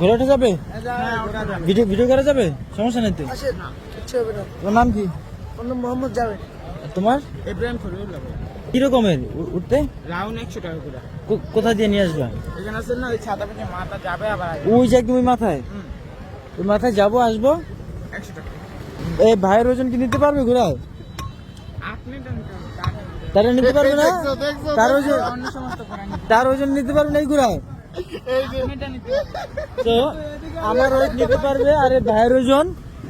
ঘোরাটা যাবে? Video video করা যাবে? সমস্যা নেই তো? তোমার নাম কি? মোহাম্মদ যাবে তোমার? ইব্রাহিম ফরিদুল্লাহ কি রকমের উঠতে? রাউন্ড একশো টাকা করে। কোথা দিয়ে নিয়ে আসবা? এখানে আছে না ওই ছাতা মাথা যাবে আবার। ওই যে একদম মাথায়? ওই মাথায় যাব আসব? একশো টাকা। এই ভাইয়ের ওজন কি নিতে পারবে ঘোরাও? আপনি তার নিতে পারবে না? তার ওজন তার ওজন নিতে পারবে না এই ঘোরাও? তো আমার ওয়েট নিতে পারবে আর ভাইয়ের ওজন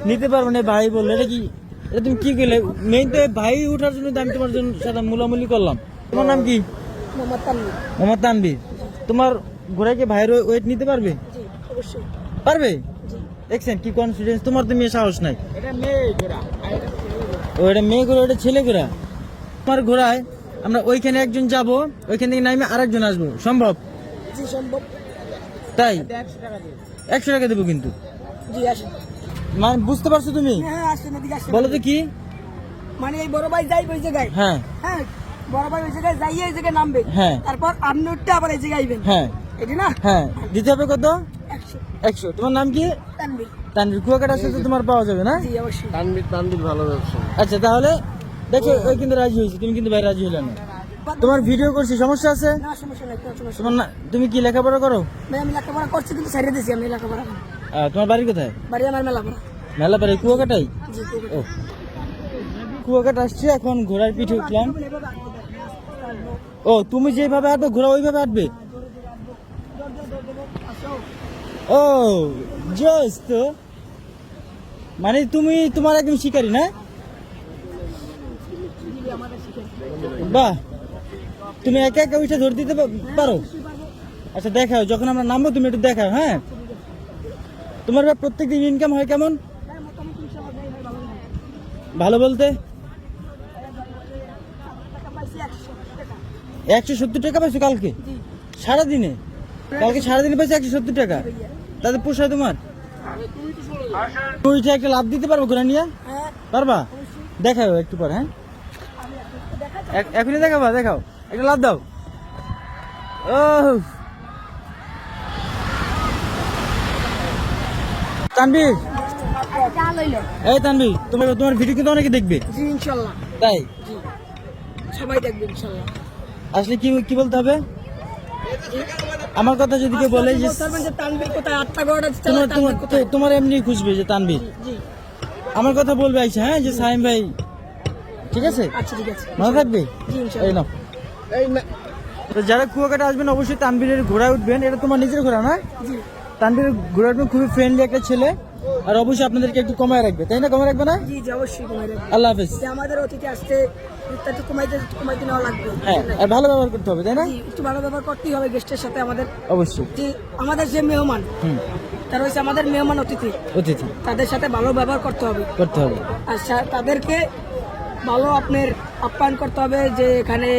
নিতে পারবে না ভাই বলল। এটা কি এটা তুমি কি করলে? মেইন তো ভাই ওঠার জন্য আমি তোমার জন্য সাথে মুলামুলি করলাম। তোমার নাম কি? মোহাম্মদ তানবির তোমার ঘোড়াকে ভাইয়ের ওয়েট নিতে পারবে? পারবে? দেখছেন কি কনফিডেন্স তোমার তো মেয়ে সাহস নাই। এটা এটা। ও এটা মেয়ে ঘোড়া ওটা ছেলে ঘোড়া। তোমার ঘোড়ায় আমরা ওইখানে একজন যাব ওইখান থেকে নামে আরেকজন আসব। সম্ভব? সম্ভব। তাই? একশো টাকা দেবো কিন্তু। মানে বুঝতে পারছ তুমি? হ্যাঁ আসেন বলো তো কি? মানে এই বড় ভাই যাইবে ওই জায়গায়। হ্যাঁ। হ্যাঁ বড় ভাই ওই জায়গায় যাইয়ে এই জায়গায় নামবে। হ্যাঁ। তারপর আপনি উঠতে আবার এই জায়গায় আইবেন। হ্যাঁ। এটি না? হ্যাঁ। দিতে হবে কত? একশো। একশো। তোমার নাম কি? তানভীর। তানভীর। কুয়াকাটার সাথে তোমার পাওয়া যাবে না? জি অবশ্যই। তানবির তানবির ভালো ব্যবসা। আচ্ছা তাহলে দেখো ওই কিন্তু রাজি হয়েছে। তুমি কিন্তু ভাই রাজি হলে না। তোমার ভিডিও করছি সমস্যা আছে? না সমস্যা নাই তোমার না তুমি কি লেখাপড়া করো? ভাই আমি লেখাপড়া করছি কিন্তু ছেড়ে দিয়েছি আমি লেখাপড়া তোমার বাড়ি কোথায়? বাড়ি আমার মেলাপড়া। মেলা বাড়ি কুয়াকাটাই ও। কুয়াকাটা আসছে এখন ঘোড়ার পিঠে উঠলাম। ও তুমি যেভাবে হাঁটবে ঘোড়া ওইভাবে হাঁটবে? ও জোস তো। মানে তুমি তোমার একদম শিকারি না? বাহ। তুমি একা একা উঠে ধরে দিতে পারো? আচ্ছা দেখাও যখন আমরা নামবো তুমি একটু দেখাও হ্যাঁ? তোমার প্রত্যেক দিন ইনকাম হয় কেমন? ভালো বলতে? একশো সত্তর টাকা পাইছো কালকে? সারাদিনে? কালকে সারাদিনে পাইছো একশো সত্তর টাকা? তাতে পোষায় তোমার? তুই একটা লাভ দিতে পারব ঘোরা নিয়ে? হ্যাঁ। পারবা? দেখাও একটু পর হ্যাঁ? এখনই দেখাবা দেখাও। একটা লাভ দাও। ও তানবীর এই তানবীর তোমার তোমার ভিডিও কিন্তু অনেকে দেখবে। ইনশাল্লাহ। তাই? সবাই দেখবে ইনশাল্লাহ। আসলে কি কি বলতে হবে? আমার কথা যদি কেউ বলে যে তোমার তোমার তোমার এমনি খুঁজবে যে তানবীর জি আমার কথা বলবে আইসা হ্যাঁ? যে সাইম ভাই। ঠিক আছে? আচ্ছা ঠিক আছে। মনে থাকবে? এই নাও। তো যারা কুয়াকাটা আসবেন অবশ্যই তানবীরের ঘোড়ায় উঠবেন। এটা তোমার নিজের ঘোড়া না? তানবীরের ঘোড়া উঠবেন খুবই ফ্রেন্ডলি একটা ছেলে। আর অবশ্যই আপনাদেরকে একটু কমায় রাখবে। তাই না? কমায় রাখবে না? জি জি অবশ্যই রাখবে। আল্লাহ হাফেজ। যে আমাদের অতিথি আসতে একটু কমাইতে কমাইতে নেওয়া লাগবে। হ্যাঁ আর ভালো ব্যবহার করতে হবে তাই না? একটু ভালো ব্যবহার করতেই হবে গেস্টের সাথে আমাদের। অবশ্যই। যে আমাদের যে মেহমান হুম। তারা হচ্ছে আমাদের মেহমান অতিথি। অতিথি। তাদের সাথে ভালো ব্যবহার করতে হবে। করতে হবে। আর তাদেরকে ভালো আপনার আপ্যায়ন করতে হবে যে এখানে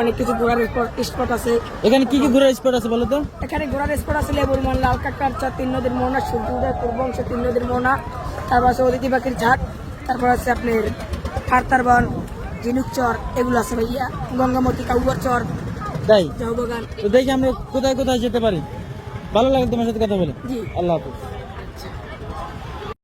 অনেক কিছু ঘোরার স্পট আছে। এখানে কি কি ঘোরার স্পট আছে বলো তো? এখানে ঘোরার স্পট আছে লেবুরমান লাল কাকারচা তিন নদীর মোহনা সূর্য উদয় পূর্ব অংশ তিন নদীর মোহনা তারপর আছে অদিতি পাখির ঝাট তারপর আছে আপনার ফারতারবন ঝিনুক চর এগুলো আছে ভাইয়া। গঙ্গামতী কাউগর চর তাই? জাহবাগান। তো দেখি আমরা কোথায় কোথায় যেতে পারি। ভালো লাগে তোমার সাথে কথা বলে। জি। আল্লাহ হাফেজ।